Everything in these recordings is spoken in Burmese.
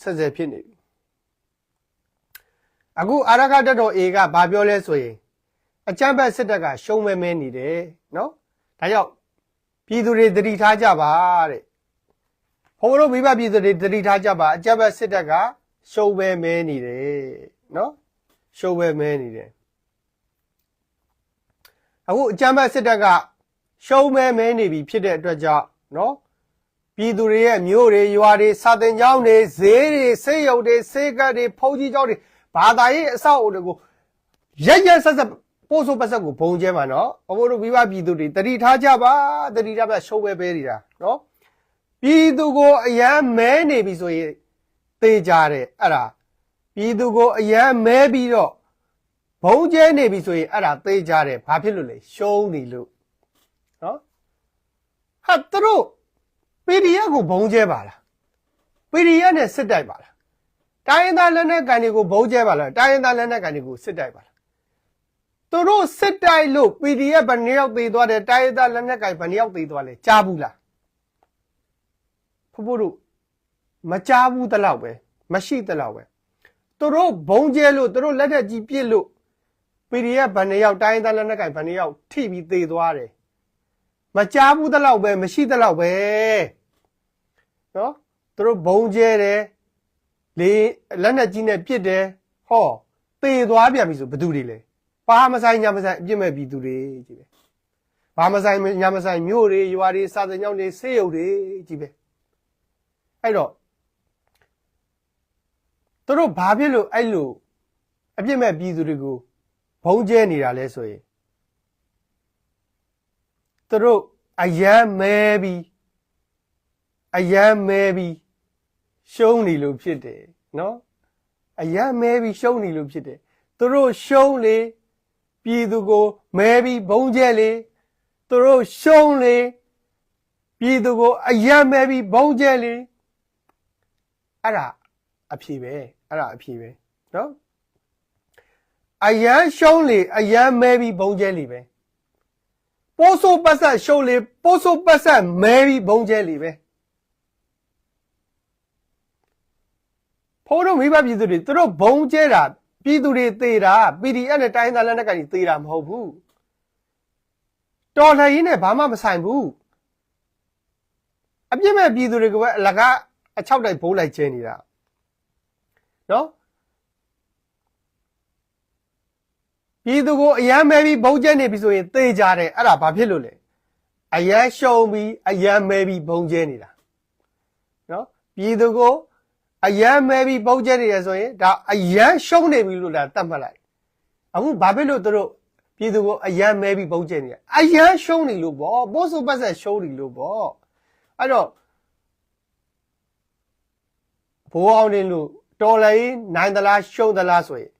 ဆက်ဆက်ဖြစ်နေပြီအခုအာရကတက်တော် A ကဘာပြောလဲဆိုရင်အကြမ်းဖက်စစ်တပ်ကရှုံးမဲမဲနေတယ်နော်ဒါကြောင့်ပြည်သူတွေသတိထားကြပါတဲ့ဘုံတို့မိဘပြည်သူတွေသတိထားကြပါအကြမ်းဖက်စစ်တပ်ကရှုံးမဲမဲနေတယ်နော်ရှုံးမဲမဲနေတယ်အခုအကြမ်းဖက်စစ်တပ်ကရှုံးမဲမဲနေပြီဖြစ်တဲ့အတွက်ကြောင့်နော် ပြည်သူတွေရဲ့မြို့တွေရွာတွေစာသင်ကျောင်းတွေဈေးတွေဆေးရုံတွေဆေးကတ်တွေဖုန်ကြီးကျောင်းတွေဘာသာရေးအဆောက်အအုံတွေကိုရက်ရက်ဆက်ဆက်ပို့ဆိုပတ်ဆက်ကိုဘုံကျဲမှာနော်အဘိုးတို့မိဘပြည်သူတွေတတိထားကြပါတတိထားပါရှုံးပဲပဲနေတာနော်ပြည်သူကိုအယမ်းမဲနေပြီဆိုရင်သေကြတယ်အဲ့ဒါပြည်သူကိုအယမ်းမဲပြီးတော့ဘုံကျဲနေပြီဆိုရင်အဲ့ဒါသေကြတယ်ဘာဖြစ်လို့လဲရှုံးနေလို့နော်ဟာသူတို့ PDF ကိုဘုံကျဲပါလား PDF နဲ့စစ်တိုက်ပါလားတိုင်းရင်းသားလက်နက်ကန်တွေကိုဘုံကျဲပါလားတိုင်းရင်းသားလက်နက်ကန်တွေကိုစစ်တိုက်ပါလားသူတို့စစ်တိုက်လို့ PDF ဘယ်နှစ်ယောက်သေးသွားတယ်တိုင်းရင်းသားလက်နက်ကန်ဘယ်နှစ်ယောက်သေးသွားလဲကြားဘူးလားဖဖို့တို့မကြားဘူးတလောက်ပဲမရှိတလောက်ပဲသူတို့ဘုံကျဲလို့သူတို့လက်ထက်ကြီးပြစ်လို့ PDF ဘယ်နှစ်ယောက်တိုင်းရင်းသားလက်နက်ကန်ဘယ်နှစ်ယောက်ထိပြီးသေးသွားတယ်မကြားဘူးတလောက်ပဲမရှိတလောက်ပဲ နော်သူတို့ဘုံကျဲတယ်လေလက်နဲ့ကြီးနဲ့ပြစ်တယ်ဟောသေသွားပြန်ပြီဆိုဘသူတွေလဲဘာမဆိုင်ညာမဆိုင်အပြစ်မဲ့ပြည်သူတွေကြီးပဲဘာမဆိုင်ညာမဆိုင်မြို့တွေရွာတွေစာသင်ကျောင်းတွေဆေးရုံတွေကြီးပဲအဲ့တော့သူတို့ဘာဖြစ်လို့အဲ့လိုအပြစ်မဲ့ပြည်သူတွေကိုဘုံကျဲနေတာလဲဆိုရင်သူတို့အယမ်းမဲပြီး အယမ်းမဲပြီးရှုံးနေလို့ဖြစ်တယ်နော်အယမ်းမဲပြီးရှုံးနေလို့ဖြစ်တယ်သူတို့ရှုံးလေပြည်သူကိုမဲပြီးဘုံကျဲလေသူတို့ရှုံးလေပြည်သူကိုအယမ်းမဲပြီးဘုံကျဲလေအဲ့ဒါအဖြေပဲအဲ့ဒါအဖြေပဲနော်အယမ်းရှုံးလေအယမ်းမဲပြီးဘုံကျဲလေပဲပိုးဆိုးပတ်ဆက်ရှုံးလေပိုးဆိုးပတ်ဆက်မဲပြီးဘုံကျဲလေပဲ ဖိုးတို့မိဘပြည်သူတွေသူတို့ဘုံကျဲတာပြည်သူတွေသေတာ PDF နဲ့တိုင်းသားလက်နက်ကိုင်တွေသေတာမဟုတ်ဘူးတော်လှန်ရေးနဲ့ဘာမှမဆိုင်ဘူးအပြစ်မဲ့ပြည်သူတွေကပဲအလကားအချောက်တိုက်ဘိုးလိုက်ကျဲနေတာနော်ပြည်သူကိုအယမ်းမဲပြီးဘုံကျဲနေပြီဆိုရင်သေကြတယ်အဲ့ဒါဘာဖြစ်လို့လဲအယမ်းရှုံပြီးအယမ်းမဲပြီးဘုံကျဲနေတာနော်ပြည်သူကို အယမ်းမဲပြီးပုံကျဲနေရဆိုရင်ဒါအယမ်းရှုံးနေပြီလို့လာတတ်မှတ်လိုက်အခုဘာဖြစ်လို့သူတို့ပြည်သူကိုအယမ်းမဲပြီးပုံကျဲနေရအယမ်းရှုံးနေလို့ပေါ့ပို့စုပတ်ဆက်ရှုံးနေလို့ပေါ့အဲ့တော့ဘိုးအောင်နေလို့တော်လည်းနိုင်သလားရှုံးသလားဆိုရင်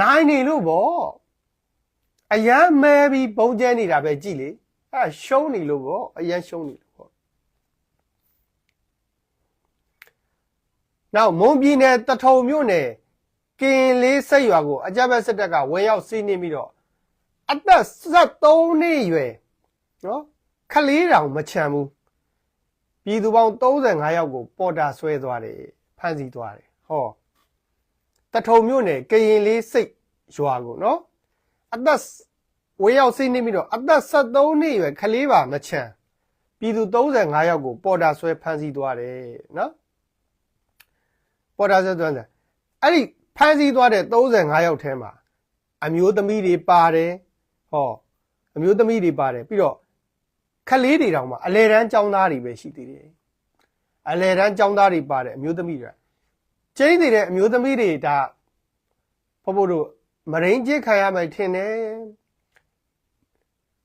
နိုင်နေလို့ပေါ့အယမ်းမဲပြီးပုံကျဲနေတာပဲကြည်လေအဲ့ဒါရှုံးနေလို့ပေါ့အယမ်းရှုံးနေလို့ပေါ့ နောက်မွန်ပြည်နယ်တထုံမြို့နယ်ကင်လေးဆက်ရွာကိုအကြမ်းဖက်စစ်တပ်ကဝင်ရောက်စီးနင်းပြီးတော့အသက်73နှစ်အရွယ်နော်ခလေးတောင်မချမ်းဘူးပြည်သူပေါင်း35ယောက်ကို ပေါ်တာဆွဲသွားတယ်ဖမ်းဆီးသွားတယ်ဟောတထုံမြို့နယ်ကရင်လေးစိတ်ရွာကိုနော်အသက်ဝင်ရောက်စီးနင်းပြီးတော့အသက်73နှစ်အရွယ်ခလေးပါမချမ်းပြည်သူ35ယောက်ကို ပေါ်တာဆွဲဖမ်းဆီးသွားတယ်နော် ပေါ်တာဆက်သွမ်းတယ်အဲ့ဒီဖမ်းဆီးသွားတဲ့35ယောက်ထဲမှာအမျိုးသမီးတွေပါတယ်ဟောအမျိုးသမီးတွေပါတယ်ပြီးတော့ခလေးတွေတောင်မှအလဲတန်းចောင်းသားတွေပဲရှိသေးတယ်အလဲတန်းចောင်းသားတွေပါတယ်အမျိုးသမီးတွေကျင်းနေတဲ့အမျိုးသမီးတွေဒါဖဖို့တို့မရင်းကျစ်ခံရမယ်ထင်တယ်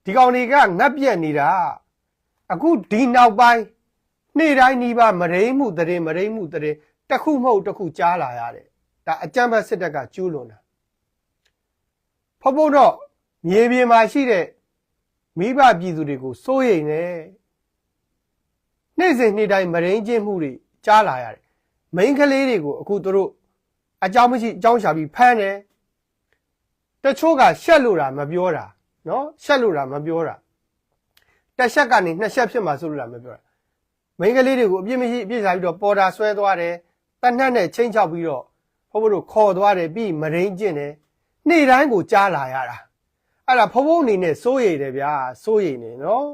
ဒီကောင်တွေကငတ်ပြက်နေတာအခုဒီနောက်ပိုင်းနေ့တိုင်းနီးပါမရင်းမှုတရင်မရင်းမှုတရင် တစ်ခုမဟုတ်တစ်ခုကြားလာရတယ်ဒါအကြမ်းဖက်စစ်တပ်ကကျူးလွန်တာဖဖို့တော့မြေပြင်မှာရှိတဲ့မိဘပြည်သူတွေကိုစိုးရိမ်နေနေ့စဉ်နေ့တိုင်းမရင်းချင်းမှုတွေကြားလာရတယ်မိန်းကလေးတွေကိုအခုသူတို့အကြောင်းမရှိအကြောင်းရှာပြီးဖမ်းတယ်တချို့ကရှက်လို့တာမပြောတာနော်ရှက်လို့တာမပြောတာတစ်ချက်ကနေနှစ်ချက်ဖြစ်မှာဆိုလို့တာမပြောတာမိန်းကလေးတွေကိုအပြစ်မရှိအပြစ်စားပြီးတော့ပေါ်တာဆွဲသွားတယ် တနတ်နဲ့ချင်းချောက်ပြီးတော့ဘုဘတို့ခေါ်သွားတယ်ပြီးမရင်းကျင့်တယ်နေ့တိုင်းကိုကြားလာရတာအဲ့ဒါဘုဘအနေနဲ့စိုးရိမ်တယ်ဗျာစိုးရိမ်နေနော်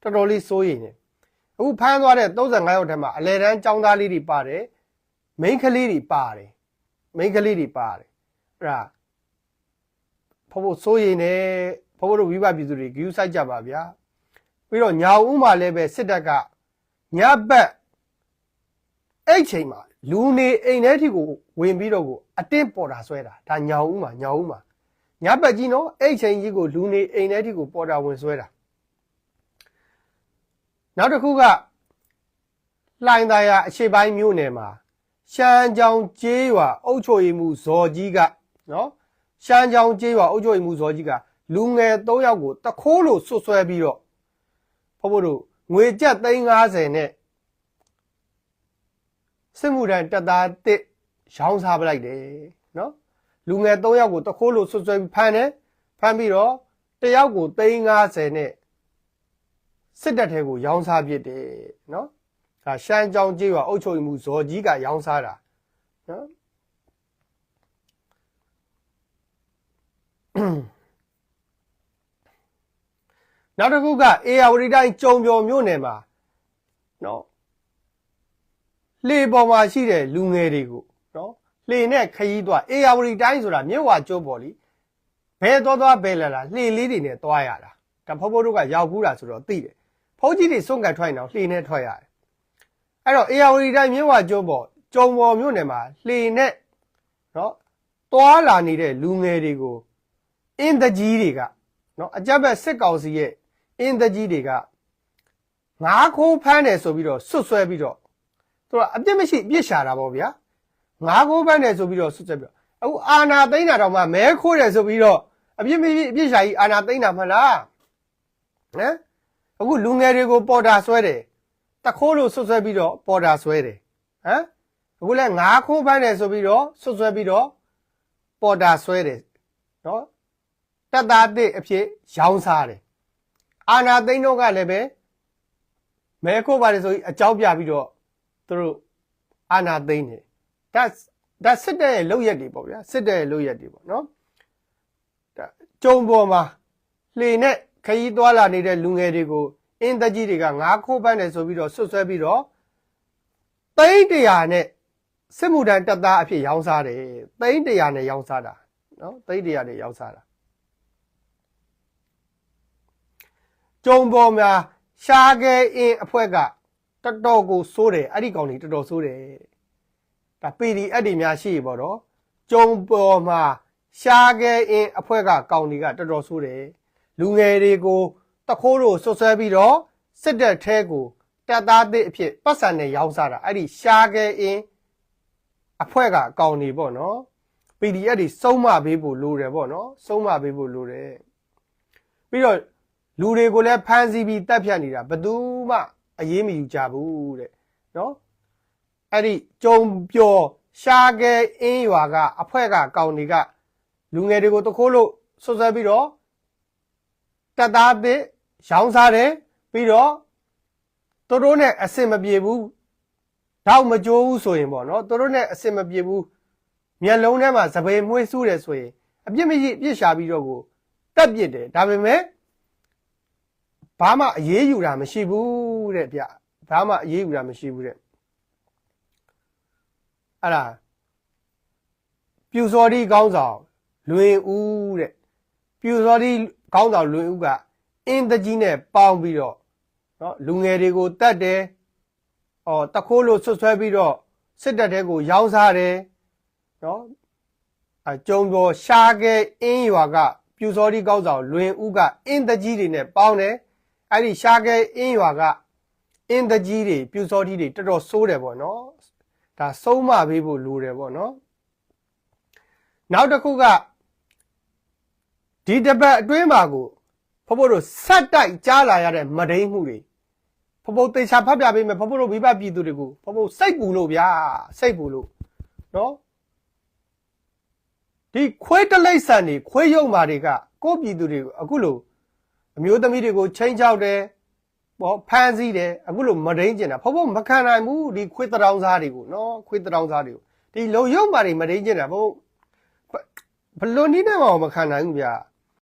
တော်တော်လေးစိုးရိမ်နေအခုဖမ်းသွားတဲ့35ရောက်ထဲမှာအလဲတန်းចောင်းသားလေးတွေပါတယ်မိန်းကလေးတွေပါတယ်မိန်းကလေးတွေပါတယ်အဲ့ဒါဘုဘစိုးရိမ်နေဘုဘတို့ဝိပပြည်သူတွေဂယူဆိုင်ကြပါဗျာပြီးတော့ညာဦးမှာလည်းပဲစစ်တပ်ကညဘက်အဲ့ချိန်မှာ လူနေအိမ်ထဲထိကိုဝင်ပြီးတော့ကိုအတင်းပေါ်တာဆွဲတာဒါညာဦးမှာညာဦးမှာညဘက်ကြီးနော်အဲ့ချိန်ကြီးကိုလူနေအိမ်ထဲထိကိုပေါ်တာဝင်ဆွဲတာနောက်တစ်ခုကလှိုင်သာယာအခြေပိုင်းမြို့နယ်မှာရှမ်းကြောင်ကျေးရွာအုပ်ချုပ်ရေးမှုဇော်ကြီးကနော်ရှမ်းကြောင်ကျေးရွာအုပ်ချုပ်ရေးမှုဇော်ကြီးကလူငယ်၃ယောက်ကိုတခိုးလို့ဆွတ်ဆွဲပြီးတော့ဖဖို့တို့ငွေကျပ်350နဲ့ စစ်မှုထမ်းတပ်သားတစ်ရောင်းစားပလိုက်တယ်နော်လူငယ်၃ယောက်ကိုတခိုးလို့ဆွဆွဲပြီးဖမ်းတယ်ဖမ်းပြီးတော့တစ်ယောက်ကို350နဲ့စစ်တပ်ထဲကိုရောင်းစားပစ်တယ်နော်ဒါရှမ်းကြောင်ကြီးကအုပ်ချုပ်မှုဇော်ကြီးကရောင်းစားတာနော်နောက်တစ်ခုကအေယာဝတီတိုင်းကြုံပြော်မြို့နယ်မှာနော် လှေပေါ်မှာရှိတဲ့လူငယ်တွေကိုနော်လှေနဲ့ခရီးသွားအေယာဝတီတိုင်းဆိုတာမြစ်ဝါကျိုးပေါ်လीဘဲသွားသွားဘဲလာလာလှေလေးတွေနဲ့သွားရတာဒါဖုတ်ဖုတ်တို့ကရောက်ဘူးတာဆိုတော့သိတယ်ဖုတ်ကြီးတွေစွန့်ကတ်ထွက်ရင်တော့လှေနဲ့ထွက်ရတယ်အဲ့တော့အေယာဝတီတိုင်းမြစ်ဝါကျိုးပေါ်ကြုံပေါ်မြို့နယ်မှာလှေနဲ့နော်သွားလာနေတဲ့လူငယ်တွေကိုအင်းတကြီးတွေကနော်အကြက်ဘက်စစ်ကောင်စီရဲ့အင်းတကြီးတွေကငါးခိုးဖမ်းတယ်ဆိုပြီးတော့ဆွတ်ဆွဲပြီးတော့ သူကအပြစ်မရှိအပြစ်ရှာတာပေါ့ဗျာငါးကိုးပန်းတယ်ဆိုပြီးတော့ဆွတ်ဆက်ပြီးတော့အခုအာနာသိန်းတာတော့မှမဲခိုးတယ်ဆိုပြီးတော့အပြစ်မရှိအပြစ်ရှာကြီးအာနာသိန်းတာမလားဟမ်အခုလူငယ်တွေကိုပေါ်တာဆွဲတယ်တခိုးလို့ဆွတ်ဆွဲပြီးတော့ပေါ်တာဆွဲတယ်ဟမ်အခုလဲငါးခိုးပန်းတယ်ဆိုပြီးတော့ဆွတ်ဆွဲပြီးတော့ပေါ်တာဆွဲတယ်နော်တက်သားတဲ့အဖြစ်ရောင်းစားတယ်အာနာသိန်းတော့ကလည်းပဲမဲခိုးပါတယ်ဆိုပြီးအကြောင်းပြပြီးတော့ သူတို့အာနာသိမ့်တယ်ဒါဒါစစ်တပ်ရဲ့လုပ်ရက်တွေပေါ့ဗျာစစ်တပ်ရဲ့လုပ်ရက်တွေပေါ့နော်ဒါကြုံပေါ်မှာလှေနဲ့ခရီးသွားလာနေတဲ့လူငယ်တွေကိုအင်းတကြီးတွေကငါးခိုးပန်းတယ်ဆိုပြီးတော့ဆွတ်ဆွဲပြီးတော့သိန်းတရာနဲ့စစ်မှုထမ်းတပ်သားအဖြစ်ရောင်းစားတယ်သိန်းတရာနဲ့ရောင်းစားတာနော်သိန်းတရာနဲ့ရောင်းစားတာကြုံပေါ်မှာရှားခဲအင်းအဖွဲ့က တော်တော်ကိုစိုးတယ်အဲ့ဒီကောင်တွေတော်တော်စိုးတယ်ဒါ PDF တွေများရှိပြီပေါ့နော်ကျုံပေါ်မှာရှားခဲအင်းအဖွဲ့ကကောင်တွေကတော်တော်စိုးတယ်လူငယ်တွေကိုတခိုးလို့ဆွဆွဲပြီးတော့စစ်တပ်ထဲကိုတပ်သားသစ်အဖြစ်ပတ်စံနဲ့ရောင်းစားတာအဲ့ဒီရှားခဲအင်းအဖွဲ့ကကောင်တွေပေါ့နော် PDF တွေစုံမပေးဖို့လိုတယ်ပေါ့နော်စုံမပေးဖို့လိုတယ်ပြီးတော့လူတွေကိုလည်းဖမ်းဆီးပြီးတပ်ဖြတ်နေတာဘယ်သူမှ အရေးမယူကြဘူးတဲ့နော်အဲ့ဒီကြုံပျော်ရှားကဲအင်းရွာက အဖွဲ့ကကောင်တွေကလူငယ်တွေကိုတခိုးလို့ဆွဆွဲပြီးတော့တက်သားပစ်ရောင်းစားတယ်ပြီးတော့သူတို့နဲ့အဆင်မပြေဘူးတော့မကြိုးဘူးဆိုရင်ပေါ့နော်သူတို့နဲ့အဆင်မပြေဘူးမျက်လုံးထဲမှာစပယ်မွှေးဆူးတယ်ဆိုရင်အပြစ်မရှိအပြစ်ရှာပြီးတော့ကိုတက်ပစ်တယ်ဒါပေမဲ့ ဘာမှအရေးယူတာမရှိဘူးတဲ့ဗျဘာမှအရေးယူတာမရှိဘူးတဲ့အဲ့ဒါပြူစော်ဒီကောင်းဆောင်လွင်ဦးတဲ့ပြူစော်ဒီကောင်းဆောင်လွင်ဦးကအင်းတကြီးနဲ့ပေါင်းပြီးတော့နော်လူငယ်တွေကိုတတ်တယ်အော်တခိုးလို့ဆွဆွဲပြီးတော့စစ်တပ်တဲကိုရောင်းစားတယ်နော်အကြုံပေါ်ရှားခဲ့အင်းရွာကပြူစော်ဒီကောင်းဆောင်လွင်ဦးကအင်းတကြီးတွေနဲ့ပေါင်းတယ် အဲ့ဒီရှားခဲအင်းရွာကအင်းတကြီးတွေပြူစောတိတွေတော်တော်ဆိုးတယ်ပေါ့နော်ဒါဆုံးမပေးဖို့လိုတယ်ပေါ့နော်နောက်တစ်ခုကဒီတပတ်အတွင်းမှာကိုဖဖို့တို့ဆက်တိုက်ကြားလာရတဲ့မဒိန်းမှုတွေဖဖို့တေချာဖတ်ပြပေးမယ်ဖဖို့တို့မိဘပြည်သူတွေကိုဖဖို့စိတ်ပူလို့ဗျာစိတ်ပူလို့နော်ဒီခွေးတလိမ့်ဆန်တွေခွေးရုံမာတွေကကိုယ့်ပြည်သူတွေကိုအခုလို့ အမျိုးသမီးတွေကိုချိန်ချောက်တယ်ပပေါ့ဖမ်းစည်းတယ်အခုလိုမရင်းကျင်တာဘုံဘုံမခံနိုင်ဘူးဒီခွေးတရောင်းစားတွေကိုနော်ခွေးတရောင်းစားတွေကိုဒီလုံရုံမာတွေမရင်းကျင်တာဘုံဘဘလွန်နီးနဲ့မှမခံနိုင်ဘူးဗျာ